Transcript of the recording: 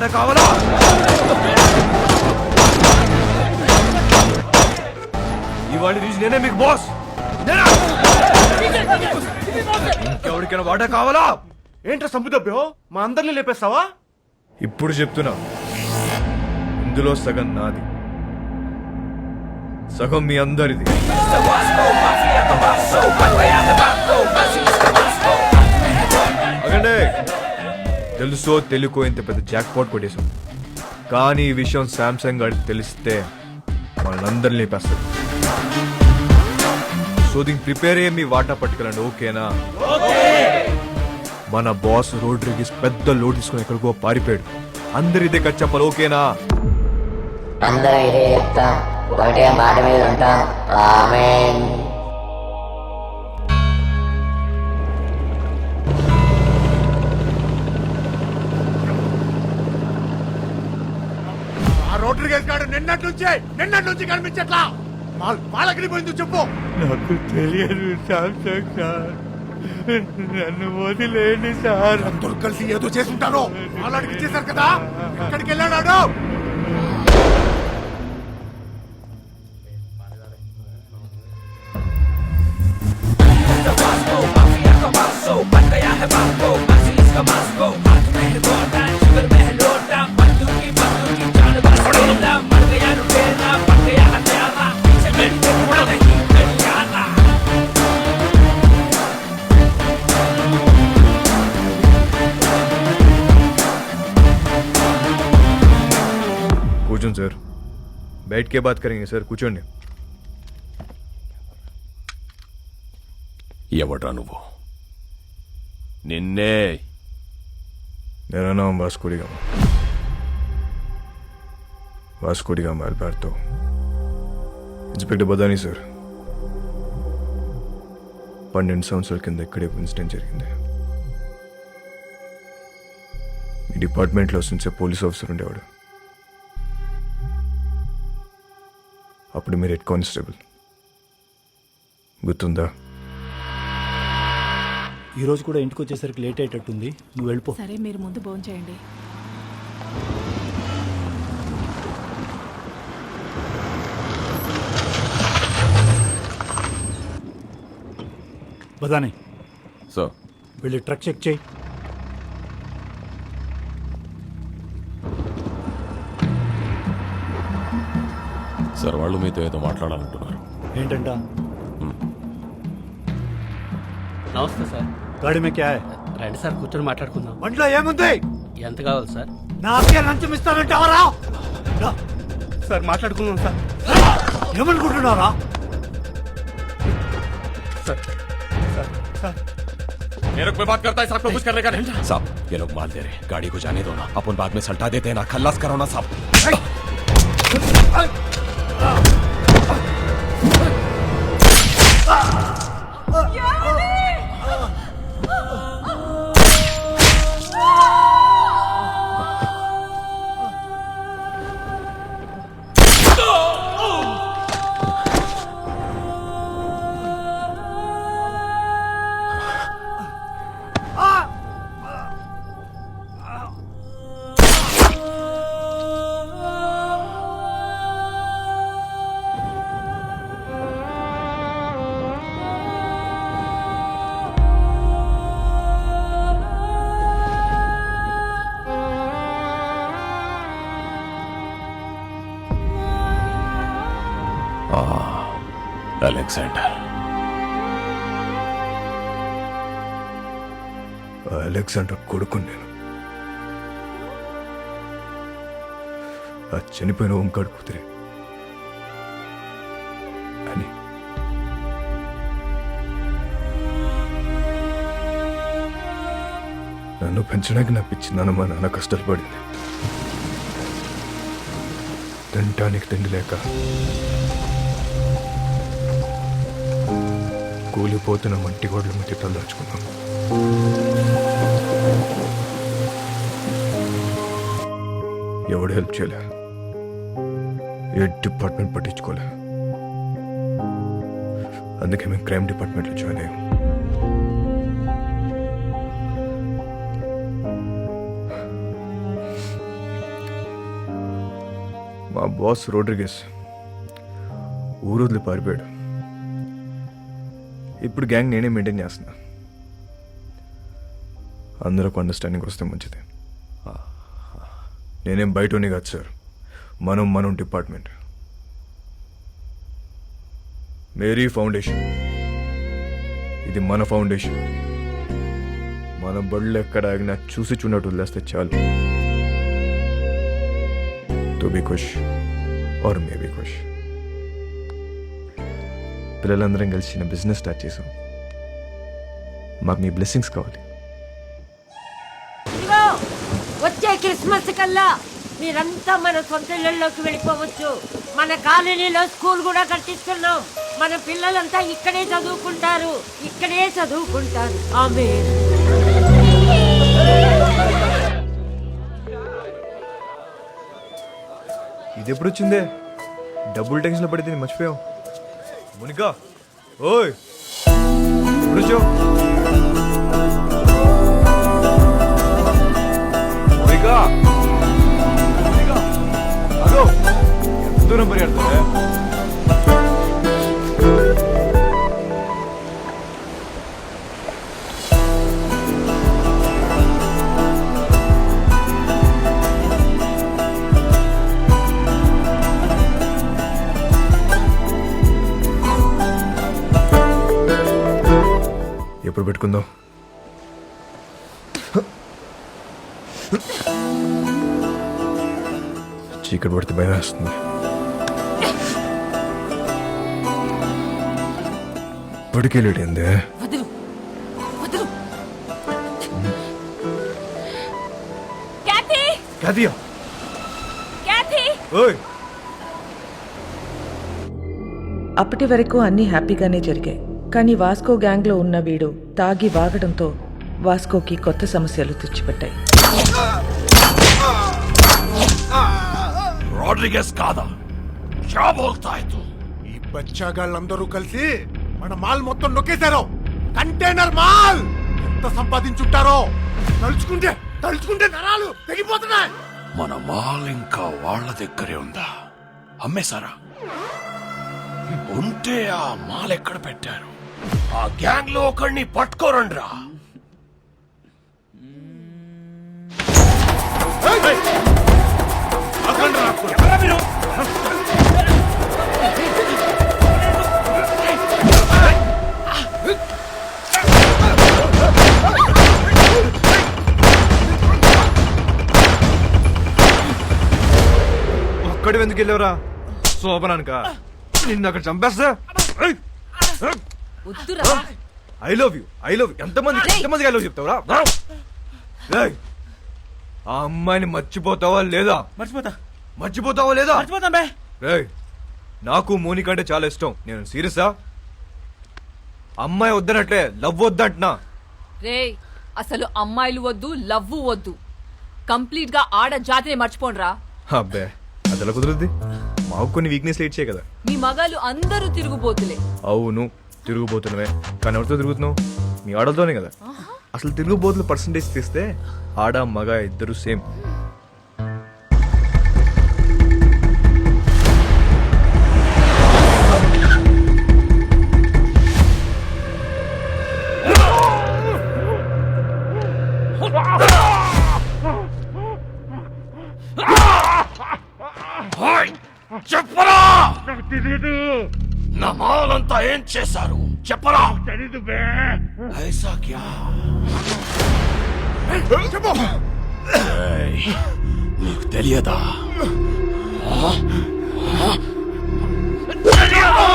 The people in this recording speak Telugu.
వాటర్ కావాలా? ఇవాళ నుంచి నేనే మీకు బాస్. ఇంకెవరికైనా వాటర్ కావాలా? ఏంట్రా సంబుదబ్బో మా అందరిని లేపేస్తావా? ఇప్పుడు చెప్తున్నా. ఇందులో సగం నాది. సగం మీ అందరిది. అగండి! తెలుసో తెలుకో ఇంత పెద్ద జాక్ పాట్ కొట్టేశాం. కానీ ఈ విషయం శాంసంగ్ గారికి తెలిస్తే వాళ్ళందరినీ లేపేస్తారు సో దీనికి ప్రిపేర్ అయ్యే మీ వాటా పట్టుకెళ్ళండి ఓకేనా? మన బాస్ రోడ్ రిగిస్ పెద్ద లోడ్ తీసుకుని ఎక్కడికో పారిపోయాడు. అందరి ఇదే కట్ చెప్పాలి ఓకేనా? అందరూ ఇదే చెప్తా. ఒకటే మాట మీద ఉంటా. ఆమేన్. నిన్నటి నుంచే నిన్నటి నుంచి కనిపించట్లా వాళ్ళకి పోయింది చెప్పు నాకు తెలియదు శాంసంగ్ సార్ నన్ను వదిలేండి సార్ అందరూ కలిసి ఏదో చేసి ఉంటారు వాళ్ళకి ఇచ్చేశారు కదా ఎక్కడికి వెళ్ళాడు కూర్చోండి बैठ के बात करेंगे సార్ కూర్చోండి ఎవడ్రా నువ్వు నిన్నే मेरा नाम Vasco de Gama Vasco de Gama Alberto inspector Badani sir పన్నెండు సంవత్సరాల కింద ఇక్కడే ఇన్సిడెంట్ జరిగింది ఈ డిపార్ట్మెంట్లో వస్తుంచే పోలీస్ ఆఫీసర్ ఉండేవాడు అప్పుడు మీరు హెడ్ కానిస్టేబుల్. గుర్తుందా? ఈ రోజు కూడా ఇంటికి వచ్చేసరికి లేట్ అయ్యేటట్టుంది. నువ్వు వెళ్ళిపో. సరే మీరు ముందు భోజనం చేయండి. బదాని సో వెళ్ళి ట్రక్ చెక్ చేయి. సార్ వాళ్ళు మీతో ఏదో మాట్లాడాలంటున్నారు ఏంటంట నమస్తే సార్ గాడి మే క్యా హై? రండి సార్ కూర్చొని మాట్లాడుకుందాం బండిలో ఏముంది ఎంత కావాలి సార్ నాకే లంచం ఇస్తానంటావరా సార్ మాట్లాడుకుందాం సార్ ఏమనుకుంటున్నారా मेरे को बात करता है साहब को कुछ करने का नहीं साहब ये लोग माल दे रहे हैं। गाड़ी को जाने दो ना अपन बाद में सल्टा देते हैं ना खल्लास करो ना साहब అలెగ్జాండర్. అలెగ్జాండర్ కొడుకు నేను. ఆ చనిపోయిన ఓంకాడు కూతురే. అని. నన్ను పెంచడానికి నా పిచ్చి నాన్న మా నాన్న కష్టాలు పడింది తినటానికి తిండి లేక కూలిపోతున్న మట్టి గోడల మధ్య తలదాచుకున్నాం ఎవడు హెల్ప్ చేయలే? ఏ డిపార్ట్మెంట్ పట్టించుకోలే? అందుకే మేము క్రైమ్ డిపార్ట్మెంట్లో జాయిన్ అయ్యాం. మా బాస్ రోడ్రిగేస్ ఊరొదిలి పారిపోయాడు. ఇప్పుడు గ్యాంగ్ నేనే మెయింటైన్ చేస్తున్నా. అందరూ ఒక అండర్స్టాండింగ్ వస్తే మంచిది. నేనేం బయటనే కాదు సార్ మనం మనం డిపార్ట్మెంట్ మేరీ ఫౌండేషన్. ఇది మన ఫౌండేషన్. మన బళ్ళు ఎక్కడ ఆగినా చూసి చూడట్టు వదిలేస్తే చాలు. తో బి ఖుష్ ఆర్ మే బి ఖుష్ పిల్లలందరం కలిసి చిన్న బిజినెస్ స్టార్ట్ చేసాం. మాకు మీ బ్లెస్సింగ్స్ కావాలి. వచ్చే క్రిస్మస్ కల్లా మీరంతా మన సొంత ఇళ్ళలోకి వెళ్ళిపోవచ్చు. మన కాలనీలో స్కూల్ కూడా కట్టిస్తున్నాం. మన పిల్లలంతా ఇక్కడే చదువుకుంటారు. ఇక్కడే చదువుకుంటారు. ఆమె ఇది ఎప్పుడు వచ్చిందే డబ్బులు టెన్షన్లో పడితే నేను మర్చిపోయాం మునికా ఓయ్ ఎప్పుడు పెట్టుకుందాం. చీకటి పడితే భయం వేస్తుంది. పడికెళ్ళేటందే వదులు వదులు క్యాథీ కాదియా క్యాథీ ఓయ్! అప్పటి వరకు అన్నీ హ్యాపీగానే జరిగాయి. కానీ వాస్కో గ్యాంగ్లో ఉన్న వీడు తాగి వాగడంతో వాస్కోకి కొత్త సమస్యలు తెచ్చిపెట్టాయి. రాడ్రిగస్ కాదా? ఈ బచ్చాగాళ్ళందరూ కలిసి మన మాల్ మొత్తం నొక్కేశారు. Container mall! ఎంత సంపాదించుంటారో! తలుచుకుంటే తలుచుకుంటే నరాలు తెగిపోతున్నాయి! మన మాల్ ఇంకా వాళ్ళ దగ్గరే ఉందా? అమ్మేశారా? ఉంటే ఆ మాల్ ఎక్కడ పెట్టారు? ఆ గ్యాంగ్లో ఒకడిని పట్టుకోరండ్రా. ఒక్కడి ఎందుకు వెళ్ళావురా? శోభనానిక? నిన్ను అక్కడ చంపేస్తా వద్దురా. I love you I love you ఎంతమంది ఎంతమందికి ఐ లవ్ చెప్తావురా? ఏయ్, ఆ అమ్మాయిని మర్చిపోతావా లేదా? మర్చిపోతా. మర్చిపోతావా లేదా? మర్చిపోతాం బే. రేయ్ నాకు మోనిక అంటే చాలా ఇష్టం. నేను సీరియసా? అమ్మాయి వద్దనట్లే లవ్ వద్దంటున్నా. రే అసలు అమ్మాయిలు వద్దు లవ్వు వద్దు. కంప్లీట్గా ఆడ జాతిని మర్చిపోండ్రా. అబ్బే అది ఎలా కుదురుద్ది? మాకు కొన్ని వీక్నెస్ ఇచ్చే కదా. మీ మగాలు అందరూ తిరుగుబోతులే అవును. తిరుగుబోతున్నవే. కానీ ఎవరితో తిరుగుతున్నావు? మీ ఆడలతోనే కదా. అసలు తిరుగుబోతుల పర్సంటేజ్ తీస్తే ఆడ మగ ఇద్దరు సేమ్! చెప్పరా! మీరంతా ఏం చేశారు? చెప్పరా? తెలీదు బే. ఐసా క్యా చెప్పు నీకు తెలియదా? తెలియదా